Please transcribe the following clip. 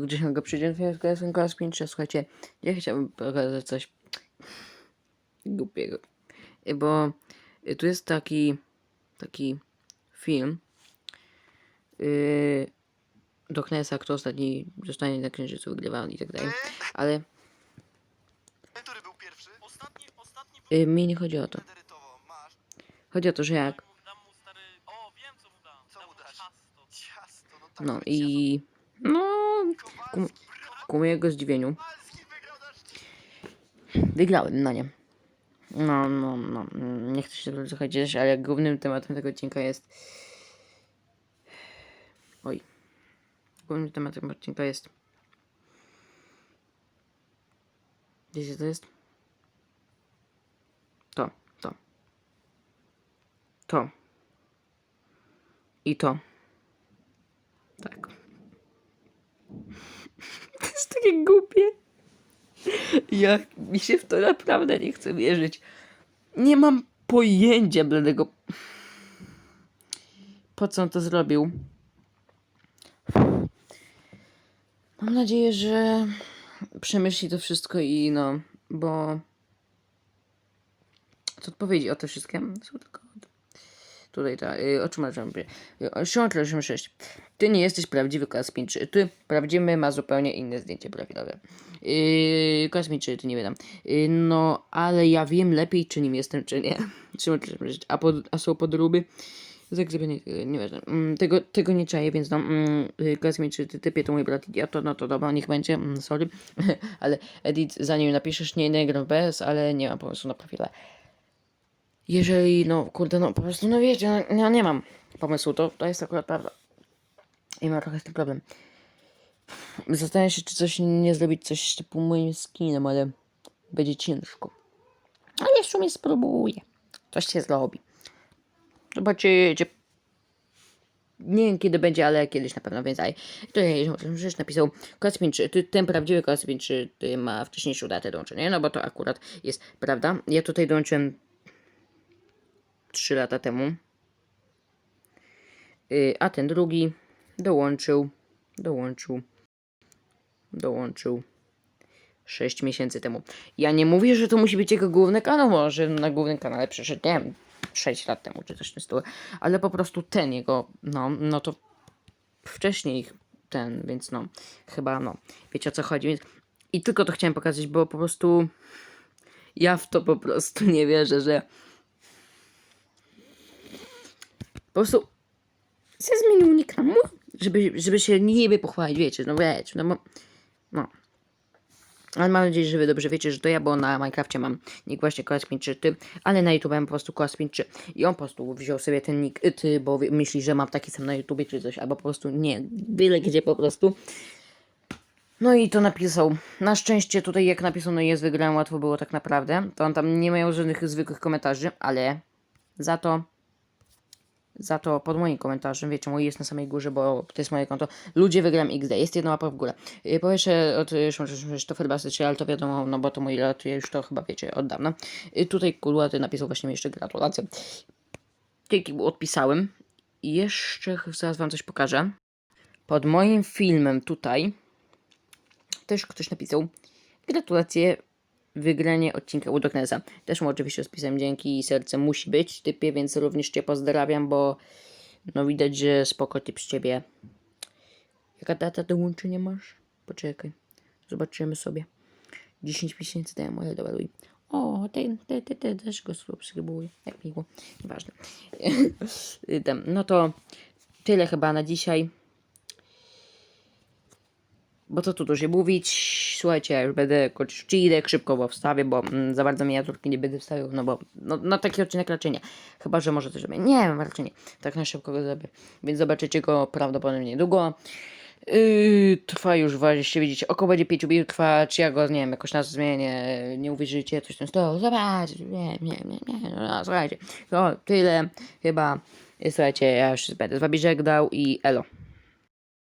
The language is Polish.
gdzieś go przyjdzie ten klas 5, słuchajcie, ja chciałbym pokazać coś głupiego. Y, Bo y, tu jest taki taki film yy, do Knesa, kto ostatni zostanie na księżycu wygrywany i tak dalej. Ale Który był pierwszy? Ostatni, ostatni yy, mi nie chodzi o to. Chodzi o to, że jak. no tak. No i. No. Ku, ku mojego zdziwieniu. Wygrałem na nie. No, no, no. Nie chcę się tego zachodzić, ale głównym tematem tego odcinka jest. Oj. Głównym tematem odcinka jest. Wiecie to jest? To, to. To. I to. Tak. To jest takie głupie. Ja mi się w to naprawdę nie chcę wierzyć. Nie mam pojęcia bladego. Po co on to zrobił? Mam nadzieję, że przemyśli to wszystko i no, bo to odpowiedzi o te wszystkie są tylko tutaj ta, y, o czym możemy powiedzieć. Y, Szymon 86. Ty nie jesteś prawdziwy kosmiczy. Ty prawdziwy ma zupełnie inne zdjęcie profilowe. Yy, kosmiczy, ty nie wiem. Yy, no, ale ja wiem lepiej, czy nim jestem, czy nie. 86. A, pod, a są podróby? Zagrybienie, nieważne. Mm, tego, tego nie czaję, więc no, mm, y, kosmiczy, ty typie to mój brat idiota, no to dobra, niech będzie, mm, sorry. ale Edit, zanim napiszesz, nie, nie gram BS, ale nie mam pomysłu na profile. Jeżeli, no, kurde, no, po prostu, no wiecie, no, ja nie mam pomysłu, to, to jest akurat prawda. I mam trochę z tym problem. Zastanawiam się, czy coś nie zrobić coś typu moim skinem, ale będzie ciężko. Ale w sumie spróbuję. Coś się zrobi. Zobaczycie. Nie wiem kiedy będzie, ale kiedyś na pewno więcej. Tutaj rzecz napisał Kosmin, czy ten prawdziwy Kosmin, czy ma wcześniejszą datę dołączenia? No bo to akurat jest prawda. Ja tutaj dołączyłem 3 lata temu. Yy, a ten drugi dołączył, dołączył, dołączył 6 miesięcy temu. Ja nie mówię, że to musi być jego główny kanał, może na głównym kanale przeszedł, nie wiem, 6 lat temu, czy coś w tym ale po prostu ten jego, no, no to wcześniej ten, więc no, chyba, no, wiecie o co chodzi, więc i tylko to chciałem pokazać, bo po prostu ja w to po prostu nie wierzę, że po prostu se zmienił nick żeby, żeby się niby pochwalić, wiecie, no wiecie, no bo, no. Ale mam nadzieję, że wy dobrze wiecie, że to ja, bo na Minecrafcie mam nick właśnie Koaspin czy ty, ale na YouTube mam po prostu Koaspin czy i on po prostu wziął sobie ten nick y, ty, bo myśli, że mam taki sam na YouTubie czy coś, albo po prostu nie, byle gdzie po prostu. No i to napisał. Na szczęście tutaj jak napisał, no jest wygrałem, łatwo było tak naprawdę. To on tam nie miał żadnych zwykłych komentarzy, ale za to za to pod moim komentarzem, wiecie, mój jest na samej górze, bo to jest moje konto. Ludzie wygram XD, jest jedna łapa w górę. Yy, Po pierwsze od y, to Ferbasy, ale to wiadomo, no bo to mój lat, ja już to chyba wiecie od dawna. Yy, Tutaj Kulaty napisał właśnie mi jeszcze gratulacje. Dzięki mu odpisałem. I jeszcze zaraz wam coś pokażę. Pod moim filmem tutaj też ktoś napisał gratulacje wygranie odcinka u Doknesa. Też mu oczywiście spisem dzięki i serce musi być typie, więc również Cię pozdrawiam, bo no widać, że spoko typ z Ciebie. Jaka data dołączenia masz? Poczekaj. Zobaczymy sobie. 10 miesięcy temu, ale dobra. O, ten, te, te, te, też go subskrybuję. Jak miło. Nieważne. Tam, no to tyle chyba na dzisiaj. Bo co tu dużo mówić, słuchajcie, ja już będę kończyć odcinek, szybko go wstawię, bo mm, za bardzo miniaturki nie będę wstawiał, no bo no, na taki odcinek raczej nie. Chyba, że może coś zrobię. Nie wiem, raczej nie. Tak na szybko go zrobię. Więc zobaczycie go prawdopodobnie niedługo. Yy, trwa już, właśnie widzicie, około będzie 5 minut trwa, czy ja go, nie wiem, jakoś nas zmienię, nie uwierzycie, coś tam stylu, zobaczcie, nie, nie, nie, nie, no, słuchajcie, to tyle, chyba, słuchajcie, ja już będę z wami żegnał i elo.